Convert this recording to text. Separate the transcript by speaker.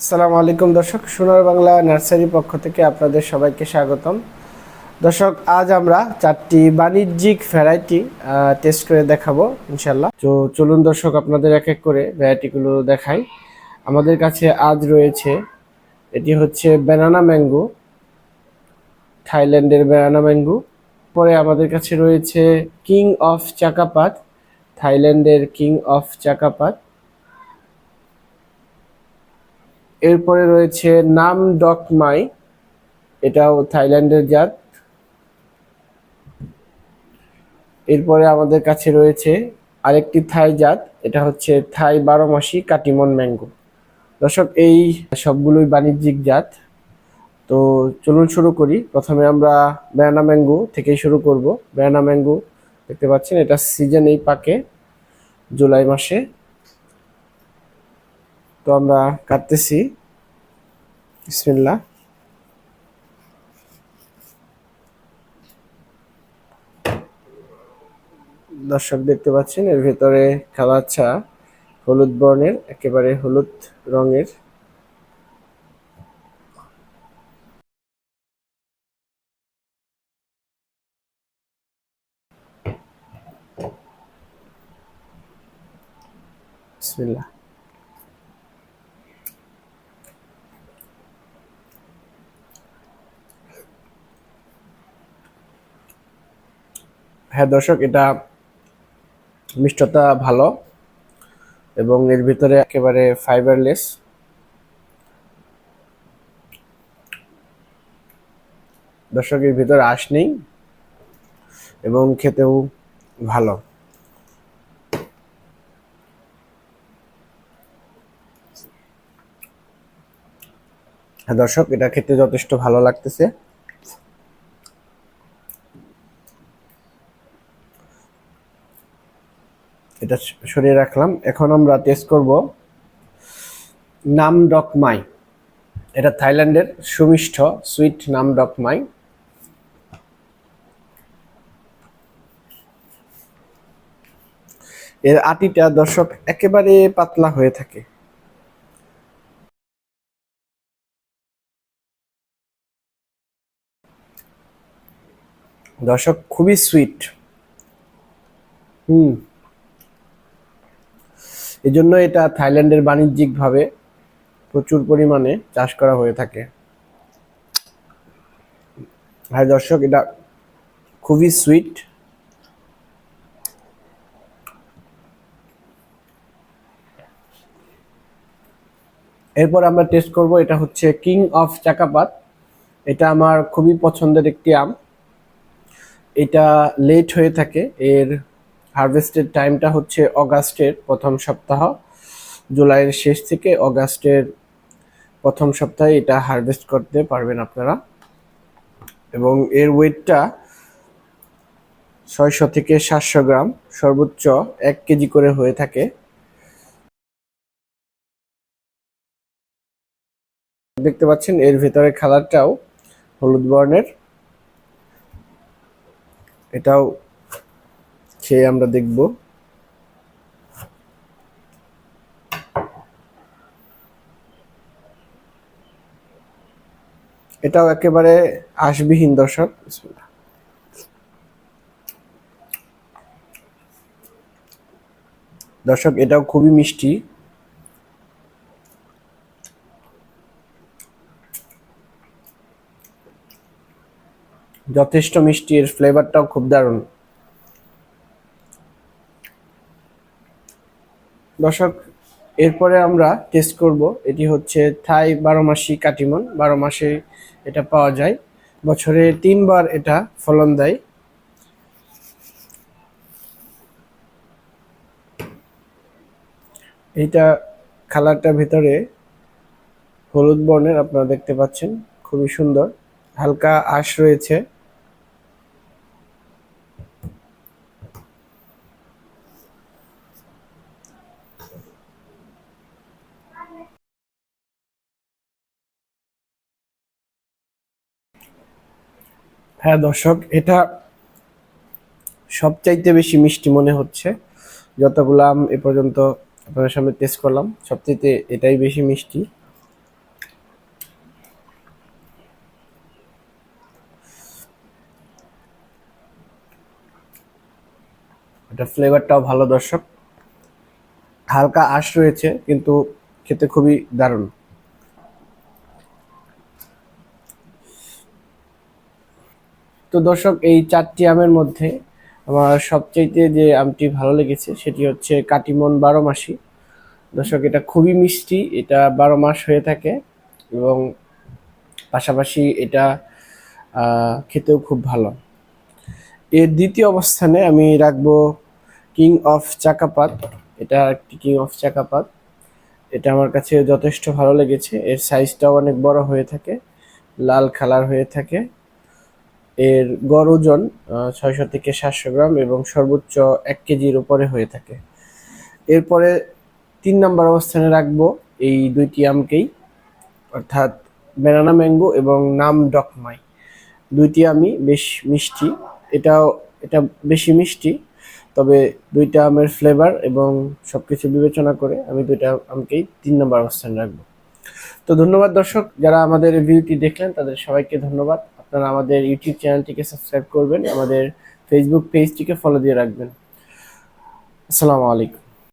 Speaker 1: আসসালামু আলাইকুম দর্শক, সোনার বাংলা নার্সারি পক্ষ থেকে আপনাদের সবাইকে স্বাগতম। দর্শক, আজ আমরা চারটি বাণিজ্যিক ভ্যারাইটি টেস্ট করে দেখাবো ইনশাল্লাহ তো চলুন দর্শক, আপনাদের এক এক করে ভ্যারাইটিগুলো দেখাই। আমাদের কাছে আজ রয়েছে, এটি হচ্ছে ব্যানানা ম্যাঙ্গো থাইল্যান্ডের ব্যানানা ম্যাঙ্গো পরে আমাদের কাছে রয়েছে কিং অফ চাকাপাত থাইল্যান্ডের কিং অফ চাকাপাত। এরপরে রয়েছে নাম ডক মাই, এটাও থাইল্যান্ডের জাত। এরপরে আমাদের কাছে রয়েছে আরেকটি থাই জাত, এটা হচ্ছে থাই বারো মাসি কাটিমন ম্যাঙ্গো। দর্শক, এই সবগুলোই বাণিজ্যিক জাত। তো চলুন শুরু করি। প্রথমে আমরা ব্যানানা ম্যাঙ্গো থেকেই শুরু করব। ব্যানানা ম্যাঙ্গো, দেখতে পাচ্ছেন, এটা সিজনেই পাকে, জুলাই মাসে। তো আমরা কাটতেছি। বিসমিল্লাহ। দর্শক দেখতে পাচ্ছেন, এর ভেতরে কালাচ্ছা হলুদ বর্ণের, একেবারে হলুদ রঙের। বিসমিল্লাহ। হ্যাঁ দর্শক, এটা মিষ্টতা ভালো এবং এর ভিতরে একেবারে ফাইবারলেস দর্শক, এর ভিতরে আঁশ নেই এবং খেতেও ভালো। হ্যাঁ দর্শক, এটা খেতে যথেষ্ট ভালো লাগতেছে। এটা সরিয়ে রাখলাম। এখন আমরা টেস্ট করব নাম ডক মাই। এটা থাইল্যান্ডের সুমিষ্ঠ সুইট নাম ডক মাই। এর আটিটা দর্শক একেবারে পাতলা হয়ে থাকে। দর্শক, খুবই সুইট। হুম। এজন্য এটা থাইল্যান্ডের বাণিজ্যিকভাবে প্রচুর পরিমাণে চাষ করা হয়ে থাকে। হ্যাঁ দর্শক, এটা খুবই সুইট এরপর আমরা টেস্ট করব, এটা হচ্ছে কিং অফ চাকাপাত। এটা আমার খুবই পছন্দের একটি আম। এটা লেট হয়ে থাকে, এর হারভেস্টের টাইমটা হচ্ছে অগাস্টের প্রথম সপ্তাহ। জুলাইয়ের শেষ থেকে অগাস্টের প্রথম সপ্তাহে এটা হারভেস্ট করতে পারবেন আপনারা। এবং এর ওয়েটটা ছয়শো থেকে সাতশো গ্রাম, সর্বোচ্চ এক কেজি করে হয়ে থাকে। দেখতে পাচ্ছেন, এর ভেতরে কালারটাও হলুদ বর্ণের। এটাও খেয়ে আমরা দেখব। এটাও একেবারে আসবিহীন দর্শক। দর্শক, এটাও খুবই মিষ্টি। যথেষ্ট মিষ্টি, এর ফ্লেভারটাও খুব দারুণ। দর্শক, এরপরে আমরা টেস্ট করব। এটি হচ্ছে থাই বারো মাসি কাটিমন। বারো মাসে এটা পাওয়া যায়। বছরে তিনবার এটা ফলন দেয়। এইটা খালারটার ভিতরে হলুদ বর্ণের, আপনারা দেখতে পাচ্ছেন। খুবই সুন্দর। হালকা আঁশ রয়েছে। হ্যাঁ দর্শক, এটা সবচাইতে বেশি মিষ্টি মনে হচ্ছে। যতগুলো এ পর্যন্ত আপনাদের সামনে টেস্ট করলাম, সবচাইতে এটাই বেশি মিষ্টি। এটা ফ্লেভারটাও ভালো, দর্শক। হালকা আশ রয়েছে, কিন্তু খেতে খুবই দারুণ। তো দর্শক, এই চারটি আমের মধ্যে আমার সবচাইতে যে আমটি ভালো লেগেছে সেটি হচ্ছে কাটিমন বারো মাসি। দর্শক, এটা খুবই মিষ্টি, এটা বারো মাস হয়ে থাকে এবং পাশাপাশি এটা খেতেও খুব ভালো। এর দ্বিতীয় অবস্থানে আমি রাখব কিং অফ চাকাপাত। এটা একটি কিং অফ চাকাপাত। এটা আমার কাছে যথেষ্ট ভালো লেগেছে। এর সাইজটাও অনেক বড় হয়ে থাকে, লাল কালার হয়ে থাকে। এর গড় ওজন ছয়শো থেকে সাতশো গ্রাম এবং সর্বোচ্চ এক কেজির উপরে হয়ে থাকে। এরপরে তিন নম্বর অবস্থানে রাখব এই দুইটি আমকেই, অর্থাৎ ব্যানানা ম্যাঙ্গো এবং নাম ডকমাই। দুইটি আমি বেশ মিষ্টি, এটাও, এটা বেশি মিষ্টি, তবে দুইটা আমের ফ্লেভার এবং সব কিছু বিবেচনা করে আমি দুইটা আমকেই তিন নম্বর অবস্থানে রাখব। তো ধন্যবাদ দর্শক, যারা আমাদের ভিডিওটি দেখলেন, তাদের সবাইকে ধন্যবাদ। আপনারা আমাদের ইউটিউব চ্যানেলটিকে সাবস্ক্রাইব করবেন আমাদের ফেসবুক পেজটিকে ফলো দিয়ে রাখবেন। আসসালামু আলাইকুম।